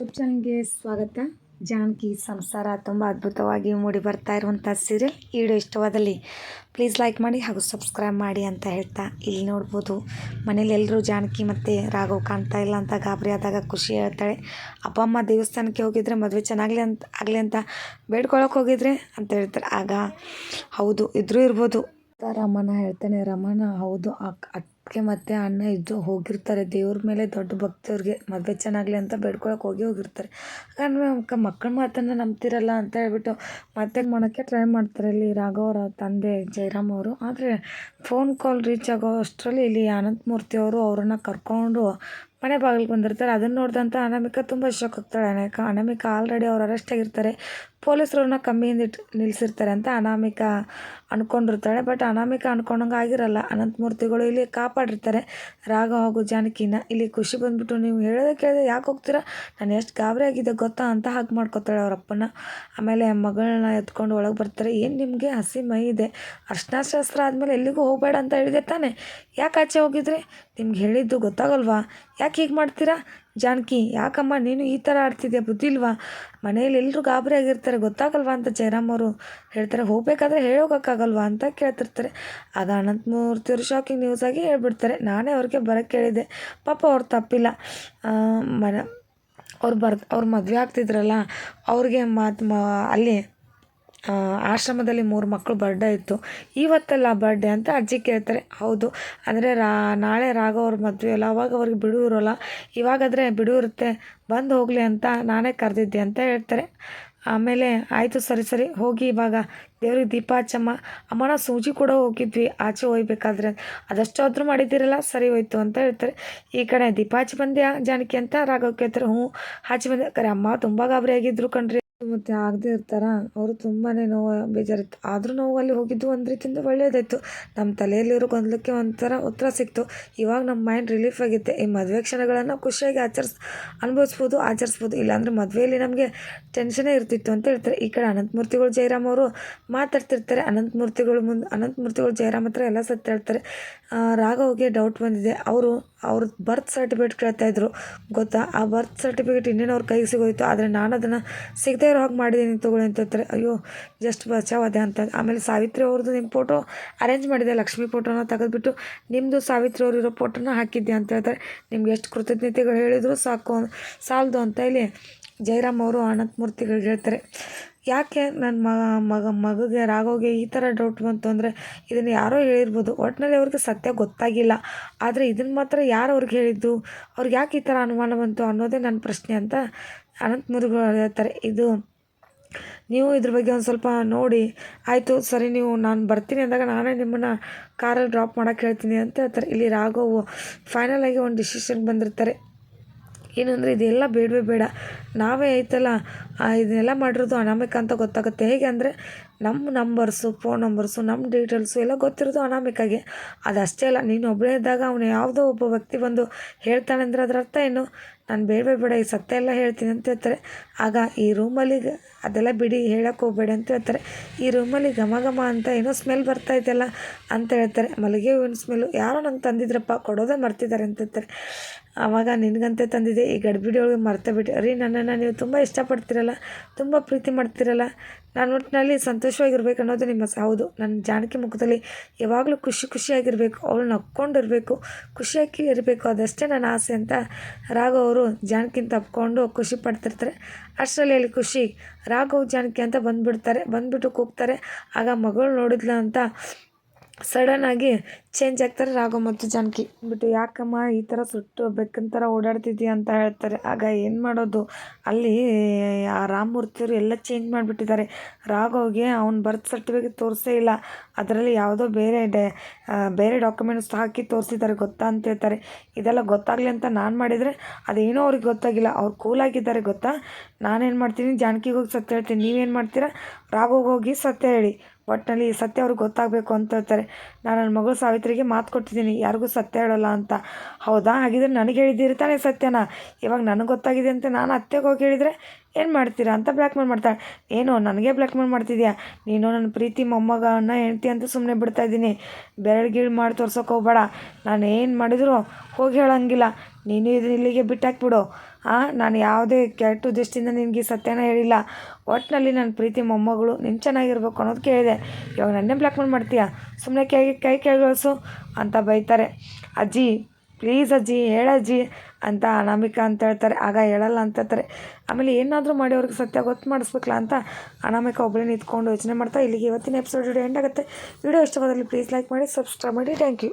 YouTube ಚಾನಲ್ಗೆ ಸ್ವಾಗತ. ಜಾನಕಿ ಸಂಸಾರ ತುಂಬ ಅದ್ಭುತವಾಗಿ ಮೂಡಿ ಬರ್ತಾ ಇರುವಂಥ ಸೀರಿಯಲ್ ಈ ವಿಡಿಯೋ ಇಷ್ಟವಾದಲ್ಲಿ ಪ್ಲೀಸ್ ಲೈಕ್ ಮಾಡಿ ಹಾಗೂ ಸಬ್ಸ್ಕ್ರೈಬ್ ಮಾಡಿ ಅಂತ ಹೇಳ್ತಾ ಇಲ್ಲಿ ನೋಡ್ಬೋದು. ಮನೇಲಿ ಎಲ್ಲರೂ ಜಾನಕಿ ಮತ್ತು ರಾಘವ್ ಕಾಣ್ತಾ ಇಲ್ಲ ಅಂತ ಗಾಬರಿ ಆದಾಗ ಖುಷಿ ಹೇಳ್ತಾಳೆ. ಅಪ್ಪ, ಅಮ್ಮ ದೇವಸ್ಥಾನಕ್ಕೆ ಹೋಗಿದ್ರೆ ಮದುವೆ ಚೆನ್ನಾಗಲಿ ಅಂತ, ಆಗಲಿ ಅಂತ ಬೇಡ್ಕೊಳಕ್ಕೆ ಹೋಗಿದ್ರೆ ಅಂತ ಹೇಳ್ತಾರೆ. ಆಗ ಹೌದು, ಇದ್ರೂ ಇರ್ಬೋದು. ರಮಣ ಹೇಳ್ತಾನೆ, ರಮಣ, ಹೌದು ಅಕ್ ಅಕ್ಕೆ ಮತ್ತು ಅಣ್ಣ ಇದ್ದು ಹೋಗಿರ್ತಾರೆ. ದೇವ್ರ ಮೇಲೆ ದೊಡ್ಡ ಭಕ್ತಿಯವ್ರಿಗೆ ಮದುವೆ ಚೆನ್ನಾಗಲಿ ಅಂತ ಬೇಡ್ಕೊಳಕ್ಕೆ ಹೋಗಿ ಹೋಗಿರ್ತಾರೆ. ಮಕ್ಕಳ ಮಾತನ್ನು ನಂಬ್ತಿರಲ್ಲ ಅಂತ ಹೇಳ್ಬಿಟ್ಟು ಮತ್ತೆ ಮಾಡೋಕ್ಕೆ ಟ್ರೈ ಮಾಡ್ತಾರೆ. ಇಲ್ಲಿ ರಾಘವರ ತಂದೆ ಜಯರಾಮ್ ಅವರು. ಆದರೆ ಫೋನ್ ಕಾಲ್ ರೀಚ್ ಆಗೋ ಅಷ್ಟರಲ್ಲಿ ಇಲ್ಲಿ ಅನಂತಮೂರ್ತಿ ಅವರು ಅವರನ್ನು ಕರ್ಕೊಂಡು ಮನೆ ಬಾಗಿಲಿಗೆ ಬಂದಿರ್ತಾರೆ. ಅದನ್ನು ನೋಡಿದಂಥ ಅನಾಮಿಕ ತುಂಬ ಶಾಕ್ ಆಗ್ತಾಳೆ ಅನೇಕ ಅನಾಮಿಕ ಆಲ್ರೆಡಿ ಅವ್ರು ಅರೆಸ್ಟ್ ಆಗಿರ್ತಾರೆ. ಪೊಲೀಸರವ್ರನ್ನ ಕಮ್ಮಿಯಿಂದ ಇಟ್ಟು ನಿಲ್ಲಿಸಿರ್ತಾರೆ ಅಂತ ಅನಾಮಿಕ ಅಂದ್ಕೊಂಡಿರ್ತಾಳೆ ಬಟ್ ಅನಾಮಿಕ ಅಂದ್ಕೊಂಡಂಗೆ ಆಗಿರಲ್ಲ. ಅನಂತಮೂರ್ತಿಗಳು ಇಲ್ಲಿ ಕಾಪಾಡಿರ್ತಾರೆ. ರಾಗ ಹಾಗೂ ಜಾನಕಿನ. ಇಲ್ಲಿ ಖುಷಿ ಬಂದುಬಿಟ್ಟು ನೀವು ಹೇಳೋದೇ ಕೇಳಿದೆ ಯಾಕೆ ಹೋಗ್ತೀರಾ? ನಾನು ಎಷ್ಟು ಗಾಬರಿ ಆಗಿದೆ ಗೊತ್ತಾ ಅಂತ ಹಾಗೆ ಮಾಡ್ಕೊತಾಳೆ ಅವರಪ್ಪನ ಆಮೇಲೆ ಮಗಳನ್ನ ಎತ್ಕೊಂಡು ಒಳಗೆ ಬರ್ತಾರೆ. ಏನು ನಿಮಗೆ ಹಸಿ ಮೈ ಇದೆ. ಅರ್ಶನಾಶಾಸ್ತ್ರ ಆದಮೇಲೆ ಎಲ್ಲಿಗೂ ಹೋಗಬೇಡ ಅಂತ ಹೇಳಿದೆ ತಾನೆ. ಯಾಕೆ ಆಚೆ ಹೋಗಿದ್ರಿ? ನಿಮ್ಗೆ ಹೇಳಿದ್ದು ಗೊತ್ತಾಗಲ್ವಾ? ಯಾಕೆ ಹೀಗೆ ಮಾಡ್ತೀರಾ? ಜಾನಕಿ, ಯಾಕಮ್ಮ ನೀನು ಈ ಥರ ಆಡ್ತಿದ್ಯಾ? ಬುದ್ಧಿಲ್ವಾ ಮನೇಲಿ ಎಲ್ಲರೂ ಗಾಬರಿ ಆಗಿರ್ತಾರೆ, ಗೊತ್ತಾಗಲ್ವಾ ಅಂತ ಜಯರಾಮ್ ಅವರು ಹೇಳ್ತಾರೆ. ಹೋಗ್ಬೇಕಾದ್ರೆ ಹೇಳೋಕ್ಕಾಗಲ್ವಾ ಅಂತ ಕೇಳ್ತಿರ್ತಾರೆ. ಆಗ ಅನಂತಮೂರ್ತಿಯವರು ಶಾಕಿಂಗ್ ನ್ಯೂಸ್ ಆಗಿ ಹೇಳ್ಬಿಡ್ತಾರೆ. ನಾನೇ ಅವ್ರಿಗೆ ಬರೋಕ್ಕೆ ಹೇಳಿದೆ ಪಾಪ ಅವ್ರು ತಪ್ಪಿಲ್ಲ. ಮನ ಅವ್ರು ಬರ್ ಅವ್ರು ಮದುವೆ ಆಗ್ತಿದ್ರಲ್ಲ, ಅವ್ರಿಗೆ ಮಾತು ಮ ಅಲ್ಲಿ ಆಶ್ರಮದಲ್ಲಿ ಮೂರು ಮಕ್ಕಳು ಬರ್ಡೇ ಇತ್ತು. ಇವತ್ತಲ್ಲ ಬರ್ಡೇ ಅಂತ ಅಜ್ಜಿ ಕೇಳ್ತಾರೆ. ಹೌದು. ಅಂದರೆ ರಾ, ನಾಳೆ ರಾಘವ್ ಅವ್ರ ಮದುವೆ ಅಲ್ಲ, ಅವಾಗ ಅವ್ರಿಗೆ ಬಿಡು ಇರೋಲ್ಲ ಇವಾಗಾದರೆ ಬಿಡು ಇರುತ್ತೆ ಬಂದು ಹೋಗಲಿ ಅಂತ ನಾನೇ ಕರೆದಿದ್ದೆ ಅಂತ ಹೇಳ್ತಾರೆ. ಆಮೇಲೆ ಆಯಿತು, ಸರಿ ಸರಿ, ಹೋಗಿ ಇವಾಗ. ದೇವ್ರಿಗೆ ದೀಪ ಹಚ್ಚಮ್ಮ. ಅಮ್ಮನ ಸೂಜಿ ಕೂಡ ಹೋಗಿದ್ವಿ, ಆಚೆ ಹೋಗ್ಬೇಕಾದ್ರೆ. ಅದಷ್ಟಾದ್ರೂ ಮಾಡಿದ್ದೀರಲ್ಲ, ಸರಿ ಹೋಯ್ತು ಅಂತ ಹೇಳ್ತಾರೆ. ಈ ಕಡೆ ದೀಪ ಹಚ್ಚಿ ಬಂದ್ಯಾ ಜಾನಕಿ ಅಂತ ರಾಘವ್ ಕೇಳ್ತಾರೆ. ಹ್ಞೂ, ಹಚ್ಚಿ ಬಂದೆ ಕರೆ, ಅಮ್ಮ ತುಂಬ ಗಾಬರಿ ಆಗಿದ್ರು ಕಣ್ರಿ. ಮತ್ತು ಆಗದೆ ಇರ್ತಾರ? ಅವರು ತುಂಬಾ ನೋವು, ಬೇಜಾರಿತ್ತು. ಆದರೂ ನಾವು ಅಲ್ಲಿ ಹೋಗಿದ್ದು ಒಂದು ರೀತಿಯಿಂದ ಒಳ್ಳೇದಾಯಿತು. ನಮ್ಮ ತಲೆಯಲ್ಲಿರೋ ಗೊಂದಲಕ್ಕೆ ಒಂಥರ ಉತ್ತರ ಸಿಕ್ತು. ಇವಾಗ ನಮ್ಮ ಮೈಂಡ್ ರಿಲೀಫ್ ಆಗುತ್ತೆ ಈ ಮದುವೆ ಕ್ಷಣಗಳನ್ನು ಖುಷಿಯಾಗಿ ಆಚರಿಸ್, ಅನುಭವಿಸ್ಬೋದು, ಆಚರಿಸ್ಬೋದು. ಇಲ್ಲಾಂದರೆ ಮದುವೆಯಲ್ಲಿ ನಮಗೆ ಟೆನ್ಷನೇ ಇರ್ತಿತ್ತು ಅಂತ ಹೇಳ್ತಾರೆ. ಈ ಕಡೆ ಅನಂತಮೂರ್ತಿಗಳು ಜಯರಾಮ್ ಅವರು ಮಾತಾಡ್ತಿರ್ತಾರೆ. ಅನಂತಮೂರ್ತಿಗಳು ಮುಂದೆ, ಅನಂತಮೂರ್ತಿಗಳು ಜಯರಾಮ್ ಹತ್ರ ಎಲ್ಲ ಸತ್ತ ಹೇಳ್ತಾರೆ ರಾಘವ್ಗೆ ಡೌಟ್ ಬಂದಿದೆ. ಅವರು, ಅವ್ರ ಬರ್ತ್ ಸರ್ಟಿಫಿಕೇಟ್ ಕೇಳ್ತಾಯಿದ್ರು ಗೊತ್ತಾ? ಆ ಬರ್ತ್ ಸರ್ಟಿಫಿಕೇಟ್ ಇನ್ನೇನು ಅವ್ರ ಕೈಗೆ ಸಿಗೋಯ್ತು. ಆದರೆ ನಾನು ಅದನ್ನು ಸಿಗದೆ ಇರೋ ಹಾಗೆ ಮಾಡಿದ್ದೀನಿ ತಗೊಳ್ಳಿ ಅಂತ ಹೇಳ್ತಾರೆ. ಅಯ್ಯೋ ಜಸ್ಟ್ ಬಚಾವದೆ ಅಂತ. ಆಮೇಲೆ ಸಾವಿತ್ರಿ ಅವ್ರದ್ದು ನಿಮ್ಮ ಫೋಟೋ ಅರೇಂಜ್ ಮಾಡಿದೆ ಲಕ್ಷ್ಮಿ ಫೋಟೋನ ತೆಗೆದುಬಿಟ್ಟು ನಿಮ್ಮದು ಸಾವಿತ್ರಿ ಅವ್ರು ಇರೋ ಫೋಟೋನ ಹಾಕಿದ್ದೆ ಅಂತ ಹೇಳ್ತಾರೆ. ನಿಮ್ಗೆ ಎಷ್ಟು ಕೃತಜ್ಞತೆಗಳು ಹೇಳಿದ್ರು ಸಾಕು ಸಾಲದು ಅಂತ ಇಲ್ಲಿ ಜಯರಾಮ್ ಅವರು ಅನಂತಮೂರ್ತಿಗಳಿಗೆ ಹೇಳ್ತಾರೆ. ಯಾಕೆ ನನ್ನ ಮಗ ಮಗ, ಮಗಗೆ ರಾಗೋಗೆ ಈ ಥರ ಡೌಟ್ ಬಂತು ಅಂದರೆ ಇದನ್ನು ಯಾರೋ ಹೇಳಿರ್ಬೋದು. ಒಟ್ಟಿನಲ್ಲಿ ಅವ್ರಿಗೆ ಸತ್ಯ ಗೊತ್ತಾಗಿಲ್ಲ. ಆದರೆ ಇದನ್ನು ಮಾತ್ರ ಯಾರು ಅವ್ರಿಗೆ ಹೇಳಿದ್ದು? ಅವ್ರಿಗೆ ಯಾಕೆ ಈ ಥರ ಅನುಮಾನ ಬಂತು ಅನ್ನೋದೇ ನನ್ನ ಪ್ರಶ್ನೆ ಅಂತ ಅನಂತಮೂರ್ತಿಗಳು ಹೇಳ್ತಾರೆ. ಇದು ನೀವು ಇದ್ರ ಬಗ್ಗೆ ಒಂದು ಸ್ವಲ್ಪ ನೋಡಿ. ಆಯಿತು, ಸರಿ, ನೀವು ನಾನು ಬರ್ತೀನಿ ಅಂದಾಗ ನಾನೇ ನಿಮ್ಮನ್ನು ಕಾರಲ್ಲಿ ಡ್ರಾಪ್ ಮಾಡೋಕ್ಕೆ ಹೇಳ್ತೀನಿ ಅಂತ ಹೇಳ್ತಾರೆ. ಇಲ್ಲಿ ರಾಘವ್ ಫೈನಲ್ ಆಗಿ ಒಂದು ಡಿಸಿಷನ್ ಬಂದಿರ್ತಾರೆ. ಏನಂದರೆ ಇದೆಲ್ಲ ಬೇಡವೇ ಬೇಡ. ನಾವೇ ಐತಲ್ಲ ಇದನ್ನೆಲ್ಲ ಮಾಡಿರೋದು ಅನಾಮಿಕ ಅಂತ ಗೊತ್ತಾಗುತ್ತೆ. ಹೇಗೆ ಅಂದರೆ ನಮ್ಮ ನಂಬರ್ಸು ಫೋನ್ ನಂಬರ್ಸು ನಮ್ಮ ಡೀಟೇಲ್ಸು ಎಲ್ಲ ಗೊತ್ತಿರೋದು ಅನಾಮಿಕಾಗೆ. ಅದಷ್ಟೇ ಅಲ್ಲ, ನೀನು ಒಬ್ಬಳೇ ಇದ್ದಾಗ ಅವನು ಯಾವುದೋ ಒಬ್ಬ ವ್ಯಕ್ತಿ ಬಂದು ಹೇಳ್ತಾನೆ ಅಂದರೆ ಅದರ ಅರ್ಥ ಏನು? ನಾನು ಬೇಡವೇ ಬೇಡ, ಈ ಸತ್ಯ ಎಲ್ಲ ಹೇಳ್ತೀನಿ ಅಂತ ಹೇಳ್ತಾರೆ. ಆಗ ಈ ರೂಮಲ್ಲಿ ಅದೆಲ್ಲ ಬಿಡಿ ಹೇಳಕ್ಕೆ ಹೋಗಬೇಡಿ ಅಂತ ಹೇಳ್ತಾರೆ. ಈ ರೂಮಲ್ಲಿ ಘಮ ಘಮ ಅಂತ ಏನೋ ಸ್ಮೆಲ್ ಬರ್ತಾ ಇದೆಯಲ್ಲ ಅಂತ ಹೇಳ್ತಾರೆ. ಮಲ್ಲಿಗೆ ಹೂವಿನ ಸ್ಮೆಲ್ಲು ಯಾರೋ ನಂಗೆ ತಂದಿದ್ರಪ್ಪ, ಕೊಡೋದೇ ಮರ್ತಿದ್ದಾರೆ ಅಂತ ಹೇಳ್ತಾರೆ. ಆವಾಗ ನಿನಗಂತೆ ತಂದಿದೆ. ಈ ಗಡ್ಬಿಡಿ ಒಳಗೆ ಮರ್ತಾ ಬಿಟ್ಟು ರೀ ನನ್ನನ್ನು ನೀವು ತುಂಬ ಇಷ್ಟಪಡ್ತೀರಲ್ಲ, ತುಂಬ ಪ್ರೀತಿ ಮಾಡ್ತೀರಲ್ಲ. ನಾನು ಒಟ್ಟಿನಲ್ಲಿ ಸಂತೋಷವಾಗಿರ್ಬೇಕು ಅನ್ನೋದು ನಿಮ್ಮ ಹೌದು. ನನ್ನ ಜಾನಕಿ ಮುಖದಲ್ಲಿ ಯಾವಾಗಲೂ ಖುಷಿ ಖುಷಿಯಾಗಿರಬೇಕು ಅವಳು ನಕ್ಕೊಂಡಿರಬೇಕು. ಖುಷಿಯಾಗಿ ಇರಬೇಕು. ಅದಷ್ಟೇ ನನ್ನ ಆಸೆ ಅಂತ ರಾಘವ್ ಅವರು ಜಾನಕಿನ ತಪ್ಕೊಂಡು ಖುಷಿ ಪಡ್ತಿರ್ತಾರೆ. ಅಷ್ಟರಲ್ಲಿ ಖುಷಿ ರಾಘವ್ ಜಾನಕಿ ಅಂತ ಬಂದುಬಿಡ್ತಾರೆ. ಬಂದುಬಿಟ್ಟು ಕೂಗ್ತಾರೆ. ಆಗ ಮಗಳು ನೋಡಿದ್ಲ ಅಂತ ಸಡನ್ನಾಗಿ ಚೇಂಜ್ ಆಗ್ತಾರೆ ರಾಘವ್ ಮತ್ತು ಜಾನಕಿ. ಬಿಟ್ಟು ಯಾಕಮ್ಮ ಈ ಥರ ಸುಟ್ಟು ಬೆಕ್ಕಿನ ಥರ ಅಂತ ಹೇಳ್ತಾರೆ. ಆಗ ಏನು ಮಾಡೋದು? ಅಲ್ಲಿ, ಆ ರಾಮಮೂರ್ತಿಯವರು ಎಲ್ಲ ಚೇಂಜ್ ಮಾಡಿಬಿಟ್ಟಿದ್ದಾರೆ. ರಾಘವ್ಗೆ ಅವ್ನ ಬರ್ತ್ ಸರ್ಟಿಫಿಕೇಟ್ ತೋರಿಸೇ ಇಲ್ಲ. ಅದರಲ್ಲಿ ಯಾವುದೋ ಬೇರೆ ಡೆ ಬೇರೆ ಡಾಕ್ಯುಮೆಂಟ್ಸ್ ಹಾಕಿ ತೋರಿಸಿದ್ದಾರೆ ಗೊತ್ತಾ ಅಂತ ಹೇಳ್ತಾರೆ. ಇದೆಲ್ಲ ಗೊತ್ತಾಗಲಿ ಅಂತ ನಾನು ಮಾಡಿದರೆ ಅದೇನೋ ಅವ್ರಿಗೆ ಗೊತ್ತಾಗಿಲ್ಲ. ಅವ್ರು ಕೂಲಾಗಿದ್ದಾರೆ ಗೊತ್ತಾ? ನಾನೇನು ಮಾಡ್ತೀನಿ? ಜಾನಕಿಗೆ ಹೋಗಿ ಸತ್ಯ ಹೇಳ್ತೀನಿ. ನೀವೇನು ಮಾಡ್ತೀರಾ? ರಾಘವ್ಗೆ ಹೋಗಿ ಸತ್ಯ ಹೇಳಿ. ಒಟ್ಟಿನಲ್ಲಿ ಸತ್ಯ ಅವ್ರಿಗೆ ಗೊತ್ತಾಗಬೇಕು ಅಂತ ಹೇಳ್ತಾರೆ. ನಾನು ನನ್ನ ಮಗಳು ಸಾವಿತ್ರಿಗೆ ಮಾತು ಕೊಟ್ಟಿದ್ದೀನಿ, ಯಾರಿಗೂ ಸತ್ಯ ಹೇಳೋಲ್ಲ ಅಂತ. ಹೌದಾ? ಹಾಗಿದ್ರೆ ನನಗೆ ಹೇಳಿದ್ದೀರಿ ತಾನೇ ಸತ್ಯನ. ಇವಾಗ ನನಗೆ ಗೊತ್ತಾಗಿದೆ ಅಂತ ನಾನು ಅತ್ತೆಗೆ ಹೋಗಿ ಹೇಳಿದರೆ ಏನು ಮಾಡ್ತೀರಾ ಅಂತ ಬ್ಲ್ಯಾಕ್ ಮೇಲ್ ಮಾಡ್ತಾಳೆ. ಏನು, ನನಗೆ ಬ್ಲ್ಯಾಕ್ ಮೇಲ್ ಮಾಡ್ತಿದ್ಯಾ? ನೀನು ನನ್ನ ಪ್ರೀತಿ ಮೊಮ್ಮಗನ ಹೆಂಡ್ತಿ ಅಂತ ಸುಮ್ಮನೆ ಬಿಡ್ತಾ ಇದ್ದೀನಿ. ಬೆರಳು ಮಾಡಿ ತೋರ್ಸೋಕೆ ಹೋಗ್ಬೇಡ. ನಾನು ಏನು ಮಾಡಿದ್ರು ಹೋಗಿ ಹೇಳೋಂಗಿಲ್ಲ. ನೀನು ಇದನ್ನ ಇಲ್ಲಿಗೆ ಬಿಟ್ಟಾಕ್ಬಿಡು. ನಾನು ಯಾವುದೇ ಕೆಟ್ಟ ಉದ್ದೇಶದಿಂದ ನಿನಗೆ ಸತ್ಯನ ಹೇಳಿಲ್ಲ. ಒಟ್ಟಿನಲ್ಲಿ ನನ್ನ ಪ್ರೀತಿ ಮೊಮ್ಮಗಳು ನೀನು ಚೆನ್ನಾಗಿರ್ಬೇಕು ಅನ್ನೋದು ಕೇಳಿದೆ. ಇವಾಗ ನನ್ನೇ ಬ್ಲ್ಯಾಕ್ಮೇಲ್ ಮಾಡ್ತೀಯಾ? ಸುಮ್ಮನೆ ಕೈ ಕೈ ಕೇಳಿಸು ಅಂತ ಬೈತಾರೆ. ಅಜ್ಜಿ ಪ್ಲೀಸ್ ಅಜ್ಜಿ ಹೇಳಜ್ಜಿ ಅಂತ ಅನಾಮಿಕಾ ಅಂತ ಹೇಳ್ತಾರೆ, ಆಗ ಹೇಳಲ್ಲ ಅಂತ ಹೇಳ್ತಾರೆ. ಆಮೇಲೆ ಏನಾದರೂ ಮಾಡಿ ಅವ್ರಿಗೆ ಸತ್ಯ ಗೊತ್ತು ಮಾಡಿಸ್ಬೇಕಲ್ಲ ಅಂತ ಅನಾಮಿಕಾ ಒಬ್ಬಳೇ ನಿಂತ್ಕೊಂಡು ಯೋಚನೆ ಮಾಡ್ತಾ, ಇಲ್ಲಿಗೆ ಇವತ್ತಿನ ಎಪಿಸೋಡ್ ವಿಡಿಯೋ ಎಂಡ್ ಆಗುತ್ತೆ. ವಿಡಿಯೋ ಇಷ್ಟವಾದಲ್ಲಿ ಪ್ಲೀಸ್ ಲೈಕ್ ಮಾಡಿ ಸಬ್ಸ್ಕ್ರೈಬ್ ಮಾಡಿ. Thank you